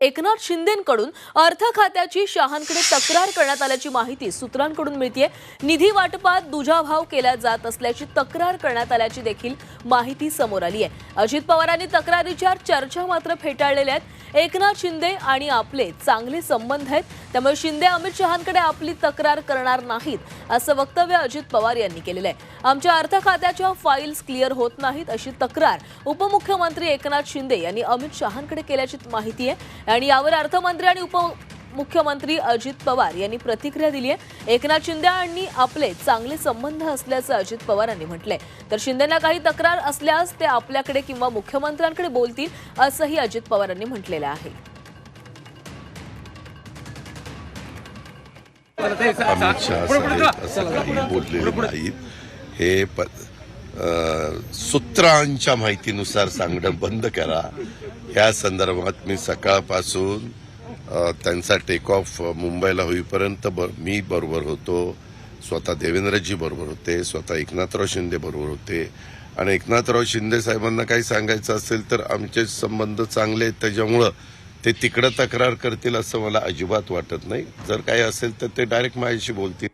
एकनाथ शिंदेकडून अर्थ खात्याची शहांकडे तक्रार करण्यात आल्याची माहिती सूत्रांकडून मिळतीये. निधी वाटपात दुजाभाव केला जात असल्याची तक्रार करण्यात आल्याची देखील माहिती समोर आली आहे अजित पवारांनी तक्रारीच्या चर्चा मात्र फेटाळलेल्या आहेत. एकनाथ शिंदे आणि आपले चांगले संबंध आहेत. त्यामुळे शिंदे अमित शहांकडे आपली तक्रार करणार नाहीत असं वक्तव्य अजित पवार यांनी केलेलं आहे. आमच्या अर्थ खात्याच्या फाईल्स क्लिअर होत नाहीत अशी तक्रार उपमुख्यमंत्री एकनाथ शिंदे यांनी अमित शहांकडे केल्याची माहिती आहे. आणि यावर अर्थमंत्री आणि उप मुख्यमंत्री अजित पवार यांनी प्रतिक्रिया दिली आहे. एकनाथ शिंदे आणि आपले चांगले संबंध असल्याचं अजित पवार यांनी म्हटलंय. तर शिंदेना काही तक्रार असल्यास ते आपल्याकडे किंवा मुख्यमंत्र्यांकडे बोलतील असंही अजित पवारांनी म्हटलेलं आहे. अमित शहा साहेब असं काही बोललेले नाहीत. हे प सूत्रांच्या माहितीनुसार सांगणं बंद करा. या संदर्भात मी सकाळपासून त्यांचा टेक ऑफ मुंबईला होईपर्यंत ब- मी बरोबर होतो. स्वतः देवेंद्रजी बरोबर होते. स्वतः एकनाथराव शिंदे बरोबर होते. आणि एकनाथराव शिंदे साहेबांना काही सांगायचं असेल तर आमचे संबंध चांगले आहेत. त्याच्यामुळं ते तिकडं तक्रार करतील असं मला अजिबात वाटत नाही. जर काही असेल तर ते डायरेक्ट माझ्याशी बोलतील.